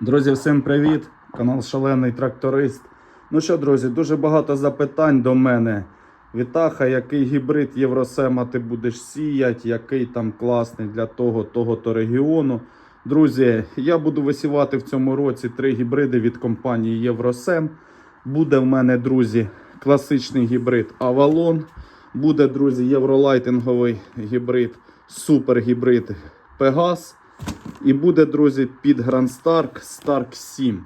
Друзі, всім привіт! Канал Шалений Тракторист. Ну що, друзі, дуже багато запитань до мене. Вітаха, який гібрид Євросема ти будеш сіяти, який там класний для того, того то регіону. Друзі, я буду висівати в цьому році три гібриди від компанії Євросем. Буде в мене, друзі, класичний гібрид Avalon. Буде, друзі, євролайтинговий гібрид, супергібрид Пегас. І буде, друзі, під Grand Stark Stark 7.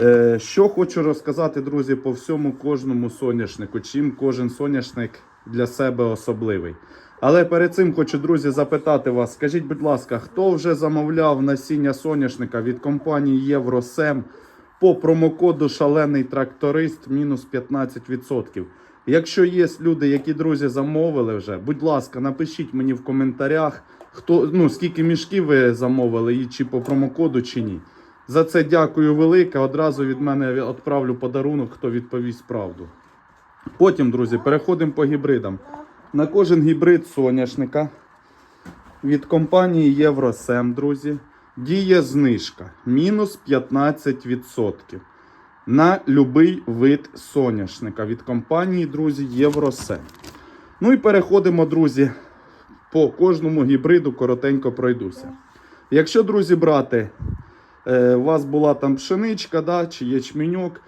Е, що хочу розказати, друзі, по всьому кожному соняшнику, чим кожен соняшник для себе особливий. Але перед цим хочу, друзі, запитати вас, скажіть, будь ласка, хто вже замовляв насіння соняшника від компанії Євросем по промокоду Шалений тракторист мінус 15%? Якщо є люди, які друзі замовили вже, будь ласка, напишіть мені в коментарях, хто ну скільки мішків ви замовили, і чи по промокоду, чи ні. За це дякую велике. Одразу від мене відправлю подарунок, хто відповість правду. Потім, друзі, переходимо по гібридам. На кожен гібрид соняшника від компанії Євросем, друзі, діє знижка мінус 15% на будь-який вид соняшника від компанії, друзі, Євросем. Ну і переходимо, друзі, по кожному гібриду коротенько пройдуся. Якщо, друзі, брати, е, у вас була там пшеничка да, чи ячменьок,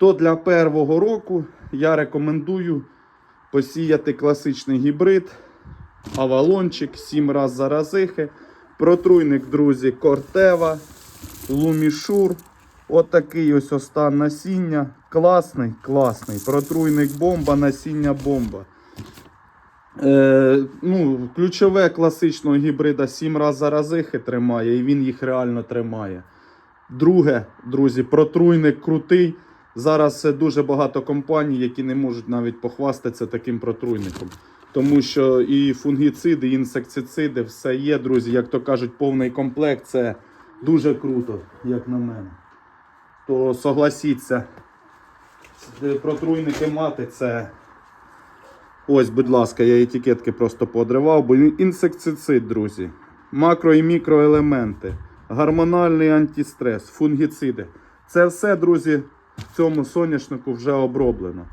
то для першого року я рекомендую посіяти класичний гібрид, авалончик, 7 раз заразихи, протруйник, друзі, Кортева, Лумішур. Отакий ось остан насіння. Класний, класний. Протруйник бомба, насіння бомба. Е, ну, ключове класичного гібрида 7 раз заразихи тримає, і він їх реально тримає. Друге, друзі, протруйник крутий. Зараз це дуже багато компаній, які не можуть навіть похвастатися таким протруйником. Тому що і фунгіциди, і інсектициди, все є, друзі. Як то кажуть, повний комплект це дуже круто, як на мене. То согласіться, протруйники мати це. Ось, будь ласка, я етикетки просто подривав, бо інсектицид, друзі. Макро і мікроелементи, гормональний антистрес, фунгіциди. Це все, друзі, в цьому соняшнику вже оброблено.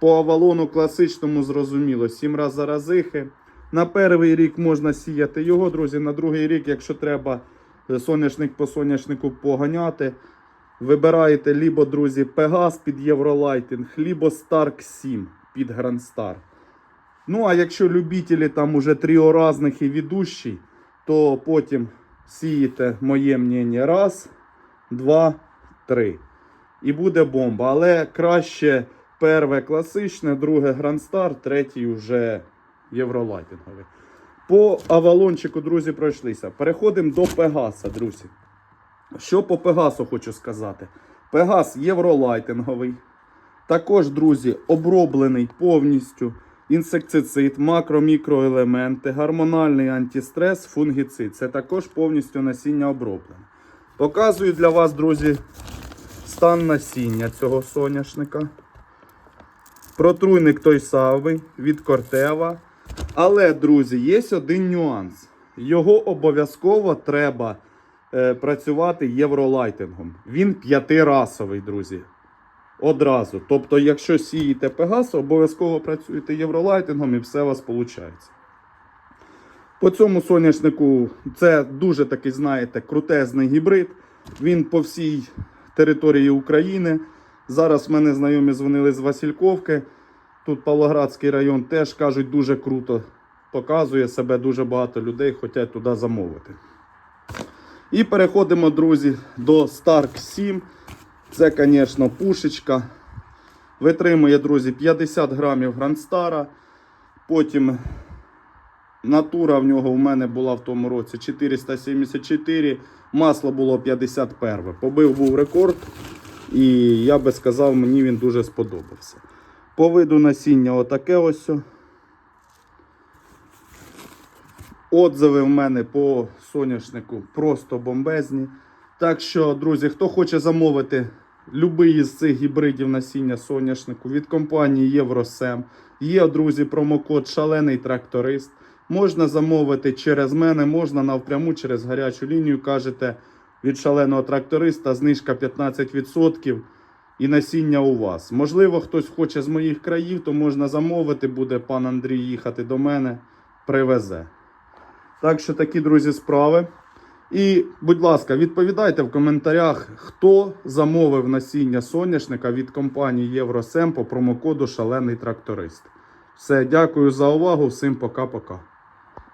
По авалону класичному зрозуміло, 7 раз заразихи. На перший рік можна сіяти його, друзі. На другий рік, якщо треба е, соняшник по соняшнику поганяти, вибираєте лібо, друзі, Пегас під Євролайтинг, лібо Старк 7 під Star. Ну, а якщо любителі там уже тріоразних і ведущий, то потім сієте моє мнення раз, два, три. І буде бомба. Але краще перше класичне, друге Star, третій вже євролайтинговий. По авалончику, друзі, пройшлися. Переходимо до Пегаса, друзі. Що по Пегасу хочу сказати? Пегас євролайтинговий. Також, друзі, оброблений повністю інсектицид, макро-мікроелементи, гормональний антистрес, фунгіцид. Це також повністю насіння оброблене. Показую для вас, друзі, стан насіння цього соняшника. Протруйник той самий від Кортева. Але, друзі, є один нюанс. Його обов'язково треба е, працювати євролайтингом. Він п'ятирасовий, друзі. Одразу. Тобто, якщо сієте Пегас, обов'язково працюєте євролайтингом і все у вас виходить. По цьому соняшнику це дуже такий, знаєте, крутезний гібрид. Він по всій території України. Зараз в мене знайомі дзвонили з Васильковки. Тут Павлоградський район теж кажуть дуже круто. Показує себе дуже багато людей, хочуть туди замовити. І переходимо, друзі, до Stark 7. Це, звісно, пушечка. Витримує, друзі, 50 грамів грандстара. Потім натура в нього в мене була в тому році 474. Масло було 51. Побив був рекорд. І я би сказав, мені він дуже сподобався. По виду насіння отаке ось. Отзиви в мене по соняшнику просто бомбезні. Так що, друзі, хто хоче замовити будь-який з цих гібридів насіння соняшнику від компанії Євросем, є, друзі, промокод Шалений тракторист. Можна замовити через мене, можна навпряму через гарячу лінію. Кажете, від шаленого тракториста, знижка 15% і насіння у вас. Можливо, хтось хоче з моїх країв, то можна замовити, буде пан Андрій їхати до мене, привезе. Так що такі, друзі, справи. І, будь ласка, відповідайте в коментарях, хто замовив насіння соняшника від компанії Євросем по промокоду Шалений тракторист. Все, дякую за увагу. Всім пока-пока.